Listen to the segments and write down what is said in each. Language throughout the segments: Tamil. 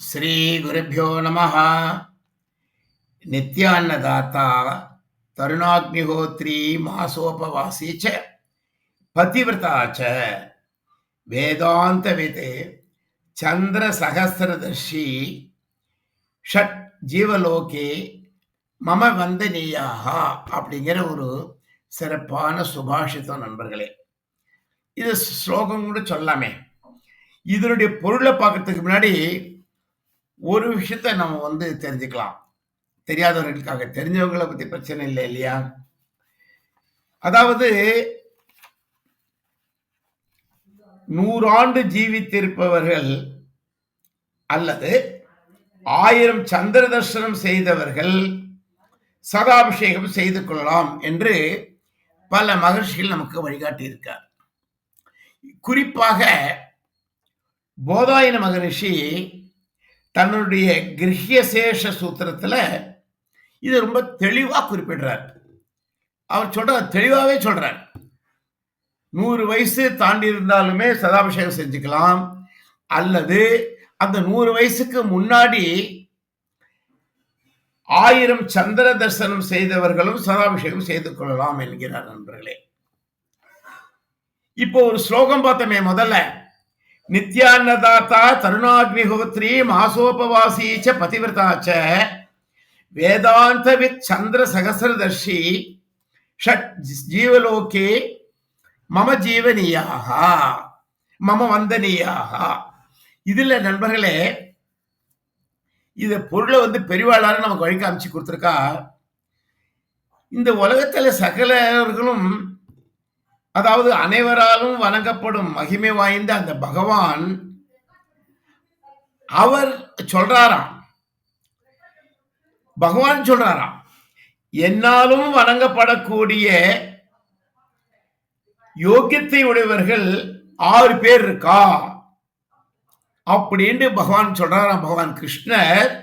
श्रीगुरुभ्यो नमः नित्यान्नदाता तरुणाग्निहोत्री मासोपवासी च पतिव्रता च वेदान्तवित् चन्द्रसहस्रदर्शी ஷட் ஜீவலோகே மம வந்தனீயாக அப்படிங்கிற ஒரு சிறப்பான சுபாஷித்தம் நண்பர்களே இது ஸ்லோகம் கூட சொல்லாமே இதனுடைய பொருளை பார்க்கறதுக்கு முன்னாடி ஒரு விஷயத்த நம்ம வந்து தெரிஞ்சுக்கலாம். தெரியாதவர்களுக்காக. தெரிஞ்சவங்களை பத்தி பிரச்சனை இல்லை இல்லையா? அதாவது நூறாண்டு ஜீவித்திருப்பவர்கள் அல்லது ஆயிரம் சந்திர தர்சனம் செய்தவர்கள் சதாபிஷேகம் செய்து கொள்ளலாம் என்று பல மகர்ஷிகள் நமக்கு வழிகாட்டி இருக்கார் குறிப்பாக போதாயன மகரிஷி தன்னுடைய கிரகியசேஷ சூத்திரத்தில் இது ரொம்ப தெளிவாக குறிப்பிடுறார். அவர் சொல்ற தெளிவாகவே சொல்றார். நூறு வயசு தாண்டி இருந்தாலுமே சதாபிஷேகம் செஞ்சுக்கலாம். அல்லது அந்த நூறு வயசுக்கு முன்னாடி ஆயிரம் சந்திர தரிசனம் செய்தவர்களும் சதாபிஷேகம் செய்து கொள்ளலாம் என்கிறார் நண்பர்களே. இப்போ ஒரு ஸ்லோகம் பார்த்தோமே முதல்ல. நித்யான்னதாத்தா தருணாக்னிஹோத்ரி மாசோபவாசி ச பதிவிரதா ச. வேதாந்தவித் சந்திர சகசிரதர்ஷி ஷட் ஜீவலோகே மம ஜீவனியாக மம வந்தனியாக. இதுல நண்பர்களே இது பொருளை வந்து பெரிவாளார நமக்கு வழி காமிச்சு கொடுத்துருக்கா இந்த உலகத்துல சகலர்களும் அதாவது அனைவராலும் வணங்கப்படும் மகிமை வாய்ந்த அந்த பகவான் அவர் சொல்றாராம். பகவான் சொல்றாராம் என்னாலும் வணங்கப்படக்கூடிய யோக்கியத்தை உடையவர்கள் ஆறு பேர் இருக்கா? அப்படின்னு பகவான் சொல்றாராம். பகவான் கிருஷ்ணர்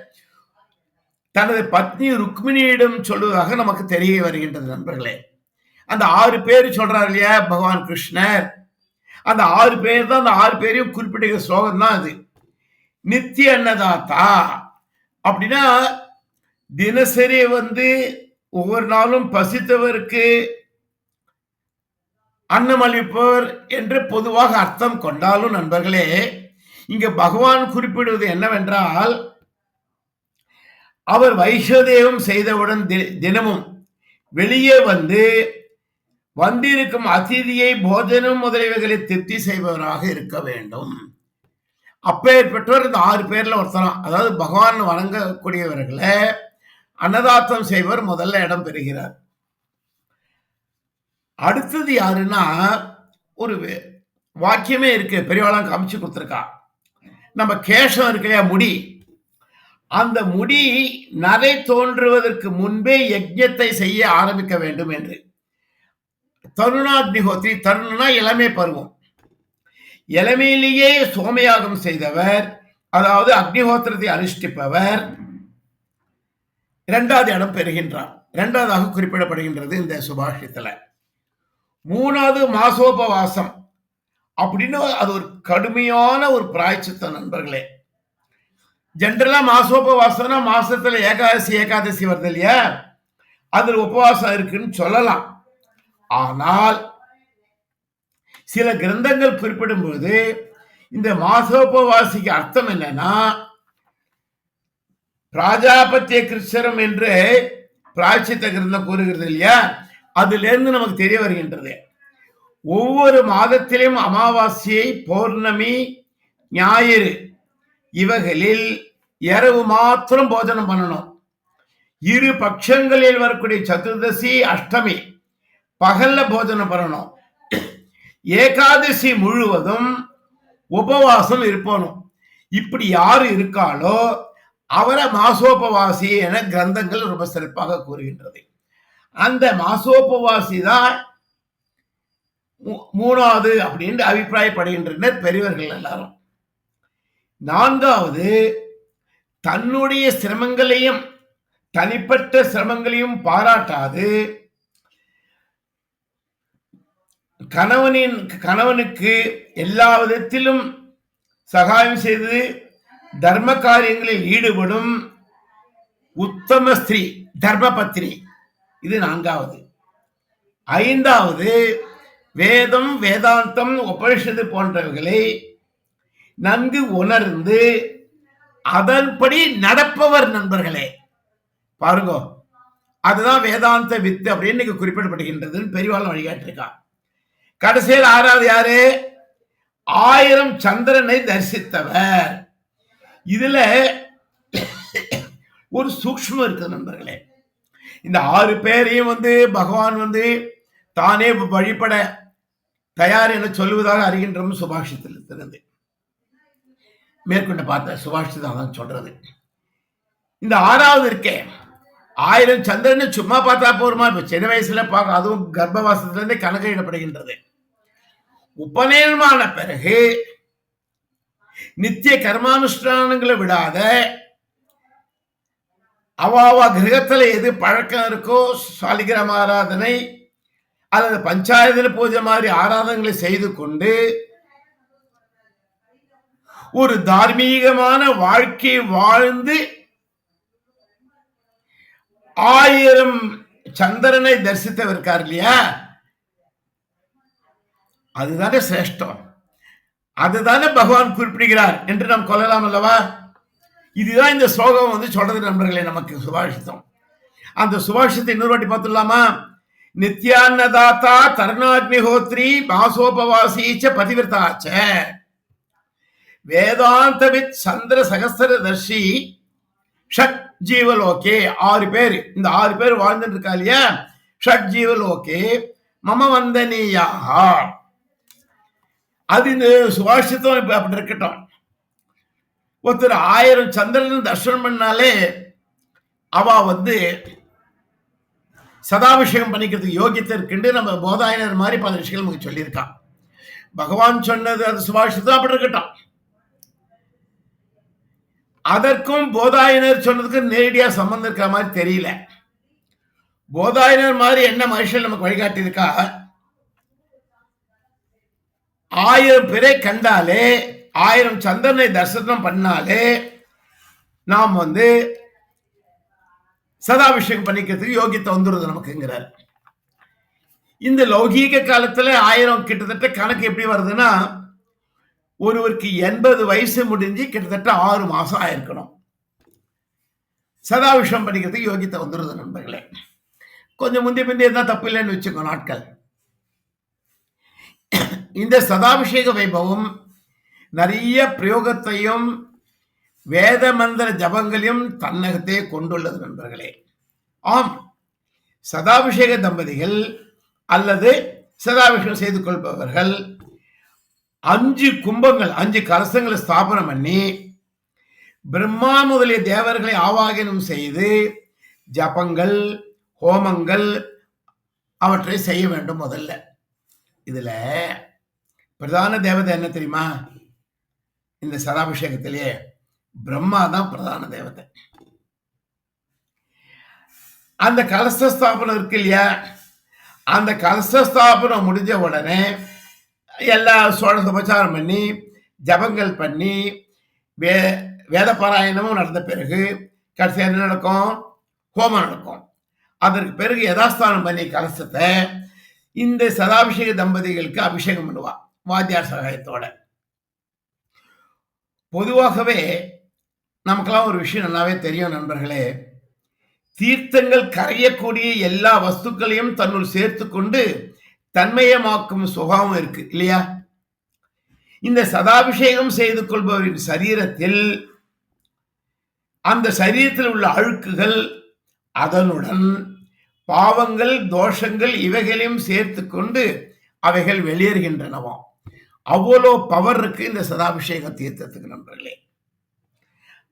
தனது பத்னி ருக்மிணியிடம் சொல்வதாக நமக்கு தெரிய வருகின்றது நண்பர்களே. அந்த ஆறு பேர் சொல்றாரு இல்லையா பகவான் கிருஷ்ணர். அந்த ஆறு பேர் தான் அந்த ஆறு பேரையும் குறிப்பிட்ட ஸ்லோகம் தான் அது. நித்திய அன்னதாத்தா. அப்படின்னா தினசரி வந்து ஒவ்வொரு நாளும் பசித்தவருக்கு அன்னம் அளிப்பவர் என்று பொதுவாக அர்த்தம் கொண்டாலும் நண்பர்களே இங்க பகவான் குறிப்பிடுவது என்னவென்றால் அவர் வைஷ்வதேவம் செய்தவுடன் தினமும் வெளியே வந்து வந்திருக்கும் அதிதியை போஜனம் முதலியவைகளை திருப்தி செய்பவராக இருக்க வேண்டும். அப்பேற்பட்டவர் இந்த ஆறு பேர்ல ஒருத்தரம் அதாவது பகவான் வணங்கக்கூடியவர்களை அன்னதாத்தம் செய்வர் முதல்ல இடம் பெறுகிறார். அடுத்தது யாருன்னா ஒரு வாக்கியமே இருக்கு பெரியவாளாம் காமிச்சு கொடுத்துருக்கா. நம்ம கேஷம் இருக்கு இல்லையா முடி. அந்த முடி நரை தோன்றுவதற்கு முன்பே யஜ்யத்தை செய்ய ஆரம்பிக்க வேண்டும் என்று. தருணாக்னிஹோத்ரி தருணனா இளமை பருவம். இளமையிலேயே சோமயாகம் செய்தவர் அதாவது அக்னிஹோத்திரத்தை அனுஷ்டிப்பவர் இரண்டாவது இடம் பெறுகின்றார். இரண்டாவதாக குறிப்பிடப்படுகின்றது இந்த சுபாஷித்துல மூணாவது மாசோபவாசம் அப்படின்னு அது ஒரு கடுமையான ஒரு பிராய்ச்சித்த நண்பர்களே. ஜென்ரலா மாசோபவாசம்னா மாசத்துல ஏகாதசி ஏகாதசி வருது இல்லையா? அதில் உபவாசம் இருக்குன்னு சொல்லலாம். ஆனால் சில கிரந்தங்கள் குறிப்பிடும்போது இந்த மாசோபவாசிக்கு அர்த்தம் என்னன்னா பிராஜாபத்திய கிருஷ்ணரம் என்று பிராய்ச்சித்த கிரந்தம் கூறுகிறது இல்லையா? அதுல இருந்து நமக்கு தெரிய வருகின்றது. ஒவ்வொரு மாதத்திலும் அமாவாசையை பௌர்ணமி ஞாயிறு இவைகளில் இரவு மாத்திரம் போஜனம் பண்ணணும். இரு பட்சங்களில் வரக்கூடிய சதுர்தசி அஷ்டமி பகல்ல போஜனம் பண்ணணும். ஏகாதசி முழுவதும் உபவாசம் இருப்பணும். இப்படி யாரு இருக்காளோ அவரை மாசோபவாசி என கிரந்தங்கள் ரொம்ப சிறப்பாக கூறுகின்றது. அந்த மாசோபவாசி தான் மூணாவது அப்படின்னு அபிப்பிராயப்படுகின்றனர் பெரியவர்கள் எல்லாரும். நான்காவது தன்னுடைய சிரமங்களையும் தனிப்பட்ட சிரமங்களையும் பாராட்டாது கணவனின் கணவனுக்கு எல்லா விதத்திலும் சகாயம் செய்து தர்ம காரியங்களில் ஈடுபடும் உத்தம ஸ்திரீ தர்மபத்னி. இது நான்காவது. ஐந்தாவது வேதம் வேதாந்தம் உபனிஷது போன்றவைகளை நன்கு உணர்ந்து அதன்படி நடப்பவர் நண்பர்களே. பாருங்க அதுதான் வேதாந்த வித்து அப்படின்னு குறிப்பிடப்படுகின்றதுன்னு பெரியவாள் வழிகாட்டிருக்கான் கடைசியில் ஆறாவது யாரு? ஆயிரம் சந்திரனை தரிசித்தவர். இதுல ஒரு சூக்ஷ்மம் இருக்கு நண்பர்களே. இந்த ஆறு பேரையும் வந்து பகவான் வந்து தானே வழிபட தயார் என சொல்லுவதாக அறிகின்றோம் சுபாஷித்தில் திறந்து மேற்கொண்டு பார்த்த சுபாஷிதம் தான் சொல்றது. இந்த ஆறாவது இருக்கே. ஆயிரம் சந்திரன் சும்மா பார்த்தா போருமா? இப்ப சின்ன வயசுல பார்க்க அதுவும் கர்ப்பவாசத்திலிருந்து கணக்கிடப்படுகின்றது. உபநயனமான பிறகு நித்திய கர்மானுஷ்டானங்களை விடாத அவாவா கிரகத்துல எது பழக்கம் இருக்கோ சாலிகிராம ஆராதனை அல்லது பஞ்சாயத்தில் பூஜை மாதிரி ஆராதனைகளை செய்து கொண்டு ஒரு தார்மீகமான வாழ்க்கை வாழ்ந்து ஆயிரம் சந்திரனை தரிசித்தவர் இருக்கார் இல்லையா? அதுதானே சிரேஷ்டம். அதுதானே பகவான் குறிப்பிடுகிறார். என்று நாம் கொள்ளலாம் அல்லவா? இதுதான் இந்த ஸ்லோகம் வந்து சொல்றது நண்பர்களே நமக்கு சுபாஷித்தம் அந்த சுபாஷித்தை இன்னொரு வாட்டி பார்த்துடலாமா? நித்யான்னதாத்தா தருணாக்னிஹோத்ரி பாசோபவாசீச்ச பதிவிரதாச்ச. வேதாந்தவித் சந்திர சகஸ்திரதர்ஷி ஷட் ஜீவலோகே. ஆறு பேர். இந்த ஆறு பேர் வாழ்ந்துட்டு இருக்கா இல்லையா? ஷட் ஜீவலோகே மம வந்தனீயாக அது இந்த சுபாஷித்தம் இப்போ அப்படி இருக்கட்டும் ஒருத்தர் ஆயிரம் சந்திரன் தர்ஷனம் பண்ணாலே அவ வந்து சதாபிஷேகம் பண்ணிக்கிறதுக்கு யோகியத்தை இருக்குன்னு நம்ம போதாயனர் மாதிரி பல விஷயங்கள் நமக்கு சொல்லியிருக்கான் பகவான் சொன்னது அது சுபாஷித்தம் அப்படி இருக்கட்டும் அதற்கும் போதாயனர் சொன்னதுக்கு நேரடியாக சம்மந்தம் இருக்கிற மாதிரி தெரியல போதாயனர் மாதிரி என்ன மனுஷன் நமக்கு வழிகாட்டியிருக்கா ஆயிரம் பேரை கண்டாலே ஆயிரம் சந்திரனை தரிசனம் பண்ணாலே நாம் வந்து சதாபிஷேகம் பண்ணிக்கிறதுக்கு யோகியத்தை வந்துடுது நமக்குங்கிறார். இந்த லௌகீக காலத்தில் ஆயிரம் கிட்டத்தட்ட கணக்கு எப்படி வருதுன்னா ஒருவருக்கு எண்பது வயசு முடிஞ்சு கிட்டத்தட்ட ஆறு மாதம் ஆயிருக்கணும். சதாபிஷேகம் பண்ணிக்கிறதுக்கு யோகியத்தை வந்துடுது நண்பர்களே. கொஞ்சம் முந்தைய முந்தி இருந்தால் தப்பு இல்லைன்னு வச்சுக்கோ நாட்கள். இந்த சதாபிஷேக வைபவம் நிறைய பிரயோகத்தையும் வேத மந்திர ஜபங்களையும் தன்னகத்தே கொண்டுள்ளது நண்பர்களே. ஆம். சதாபிஷேக தம்பதிகள் அல்லது சதாபிஷேகம் செய்து கொள்பவர்கள் அஞ்சு கும்பங்கள் அஞ்சு கலசங்களை ஸ்தாபனம் பண்ணி பிரம்மா முதலிய தேவர்களை ஆவாகனம் செய்து ஜபங்கள் ஹோமங்கள் அவற்றை செய்ய வேண்டும் முதல்ல. இதில் பிரதான தேவதை என்ன தெரியுமா? இந்த சதாபிஷேகத்திலேயே பிரம்மா தான் பிரதான தேவதை. அந்த கலசஸ்தாபனம் இருக்கு இல்லையா? அந்த கலசஸ்தாபனம் முடிஞ்ச உடனே எல்லா சோழ சுபச்சாரம் பண்ணி ஜபங்கள் பண்ணி வே வேத பாராயணமும் நடந்த பிறகு கடைசி என்ன நடக்கும்? ஹோமம் நடக்கும். அதற்கு பிறகு யதாஸ்தானம் பண்ணி கலசத்தை இந்த சதாபிஷேக தம்பதிகளுக்கு அபிஷேகம் பண்ணுவாள் வாத்தியார் சகாயத்தோட. பொதுவாகவே நமக்கெல்லாம் ஒரு விஷயம் நல்லாவே தெரியும் நண்பர்களே. தீர்த்தங்கள் கரையக்கூடிய எல்லா வஸ்துக்களையும் தன்னுள் சேர்த்து கொண்டு தன்மயமாக்கும் சுகாவும் இருக்கு இல்லையா? இந்த சதாபிஷேகம் செய்து கொள்பவரின் சரீரத்தில் அந்த சரீரத்தில் உள்ள அழுக்குகள் அதனுடன் பாவங்கள் தோஷங்கள் இவைகளையும் சேர்த்து கொண்டு அவைகள் வெளியேறுகின்றனவாம். அவ்வளோ பவர் இருக்கு இந்த சதாபிஷேக தீர்த்தத்துக்கு நண்பர்களே.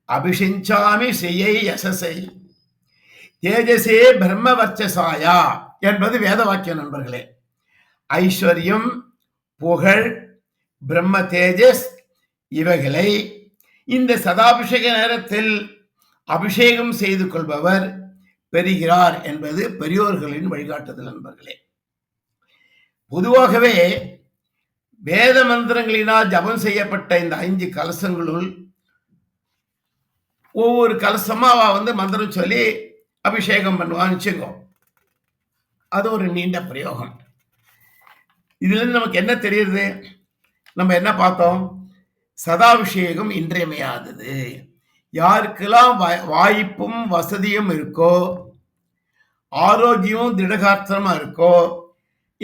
அபிஷிஞ்சாமி செய்யை யசசை. தேஜசே பிரம்ம வர்ச்சசாயா என்பது வேத வாக்கிய நண்பர்களே. ஐஸ்வர்யம் புகழ் பிரம்ம தேஜஸ் இவைகளை இந்த சதாபிஷேக நேரத்தில் அபிஷேகம் செய்து கொள்பவர் பெறுகிறார் என்பது பெரியோர்களின் வழிகாட்டுதல் நண்பர்களே. பொதுவாகவே வேத மந்திரங்களினால் ஜபம் செய்யப்பட்ட இந்த ஐந்து கலசங்களுள் ஒவ்வொரு கலசமாக வந்து மந்திரம் சொல்லி அபிஷேகம் பண்ணுவான்னு வச்சுக்கோ. அது ஒரு நீண்ட பிரயோகம். இதுலேருந்து நமக்கு என்ன தெரியுது? நம்ம என்ன பார்த்தோம்? சதாபிஷேகம் இன்றியமையாதது. யாருக்கெல்லாம் வா- வாய்ப்பும் வசதியும் இருக்கோ ஆரோக்கியமும் திடகாத்திரமாக இருக்கோ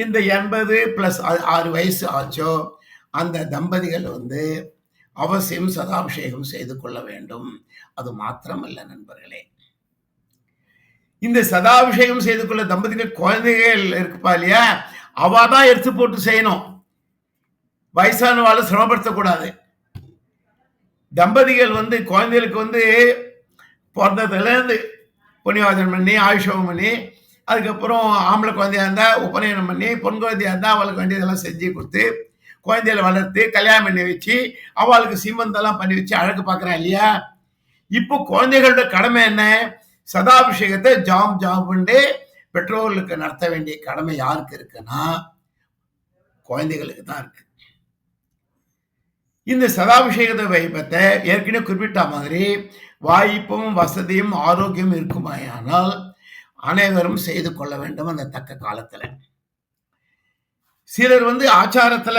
இந்த எண்பது பிளஸ் ஆறு வயசு ஆச்சோ அந்த தம்பதிகள் வந்து அவசியம் சதாபிஷேகம் செய்து கொள்ள வேண்டும். அது மாத்திரமல்ல நண்பர்களே. இந்த சதாபிஷேகம் செய்து கொள்ள தம்பதிகள் குழந்தைகள் இருக்குப்பா இல்லையா? அவ தான் எடுத்து போட்டு செய்யணும். வயசானவாளை சிரமப்படுத்தக்கூடாது. தம்பதிகள் வந்து குழந்தைகளுக்கு வந்து பிறந்ததுலேருந்து புண்ணியவாதனம் பண்ணி ஆயுஷம் பண்ணி அதுக்கப்புறம் ஆம்பளை குழந்தையாக இருந்தால் உபநயனம் பண்ணி பொன் குழந்தையாக இருந்தால் அவளுக்கு வேண்டியதெல்லாம் செஞ்சு கொடுத்து குழந்தைகளை வளர்த்து கல்யாணம் பண்ணி வச்சு அவளுக்கு சீமந்தெல்லாம் பண்ணி வச்சு அழகு பார்க்குறான் இல்லையா? இப்போ குழந்தைகளோட கடமை என்ன? சதாபிஷேகத்தை ஜாம் ஜாம்புண்டு பெற்றோர்களுக்கு நடத்த வேண்டிய கடமை யாருக்கு இருக்குன்னா குழந்தைகளுக்கு தான் இருக்கு. இந்த சதாபிஷேகத்தை வைப்பத்தை ஏற்கனவே குறிப்பிட்ட மாதிரி வாய்ப்பும் வசதியும் ஆரோக்கியம் இருக்குமாயானால் அனைவரும் செய்து கொள்ள வேண்டும் அந்த தக்க காலத்துல. சிலர் வந்து ஆச்சாரத்துல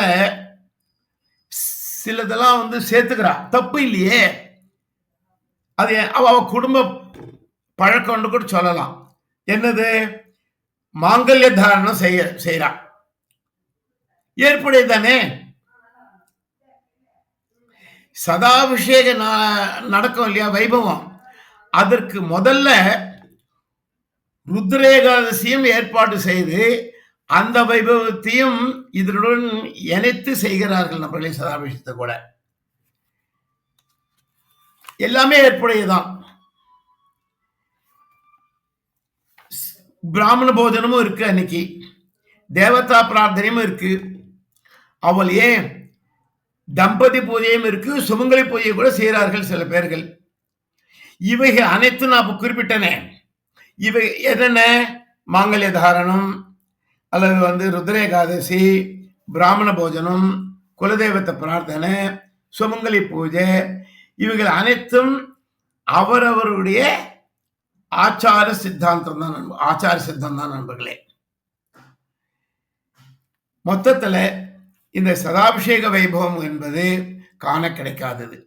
சிலதெல்லாம் வந்து சேர்த்துக்கிறா. தப்பு இல்லையே. அது அவ அவ குடும்ப பழக்கம்னு கூட சொல்லலாம். என்னது? மாங்கல்ய தாரணம் செய்ய செய்யறா ஏற்புடைய தானே? சதாபிஷேக நடக்கும் இல்லையா வைபவம்? அதற்கு முதல்ல ருத்ரேகாதசியும் ஏற்பாடு செய்து அந்த வைபவத்தையும் இதனுடன் இணைத்து செய்கிறார்கள் நம்மளே சதாபிஷத்தை கூட. எல்லாமே ஏற்புடையதான் பிராமண போஜனமும் இருக்கு அன்னைக்கு. தேவதா பிரார்த்தனையும் இருக்கு. அவள் ஏன் தம்பதி பூஜையும் இருக்கு சுமங்கலி பூஜையை கூட செய்கிறார்கள் சில பேர்கள். இவைகள் அனைத்தும் நான் குறிப்பிட்டனேன் குறிப்பிட்டனே. இவை என்னென்ன? மாங்கல்ய தாரணம் அல்லது வந்து ருத்ரேகாதசி பிராமண போஜனம் குலதெய்வத்தை பிரார்த்தனை சுமங்கலி பூஜை இவைகள் அனைத்தும் அவரவருடைய ஆச்சார சித்தாந்தம் தான் ஆச்சார சித்தம் தான் நண்பர்களே. மொத்தத்தில் இந்த சதாபிஷேக வைபவம் என்பது காண கிடைக்காதது.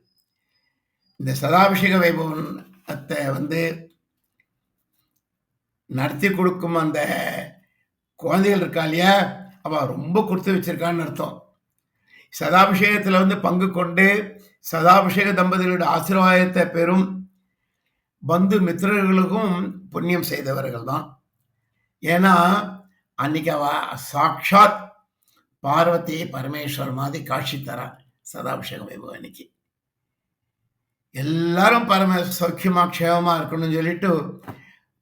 இந்த சதாபிஷேக வைபவத்தை வந்து நடத்தி கொடுக்கும் அந்த குழந்தைகள் இருக்கா இல்லையா? அவள் ரொம்ப கொடுத்து வச்சிருக்கான்னு அர்த்தம். சதாபிஷேகத்தில் வந்து பங்கு கொண்டு சதாபிஷேக தம்பதிகளுடைய ஆசீர்வாதத்தை பெறும் பந்து மித்திரர்களுக்கும் புண்ணியம் செய்தவர்கள் தான். ஏன்னா அன்னைக்கு அவ சாட்சாத் பார்வதி பரமேஸ்வர் மாதிரி காட்சி தரா சதாபிஷேக வைபவம் அன்னைக்கு. எல்லாரும் பரம சௌக்கியமா க்ஷேமமா இருக்கணும்னு சொல்லிட்டு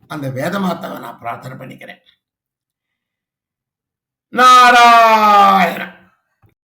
அந்த வேதமாத்தாவை நான் பிரார்த்தனை பண்ணிக்கிறேன். நாராயணன்.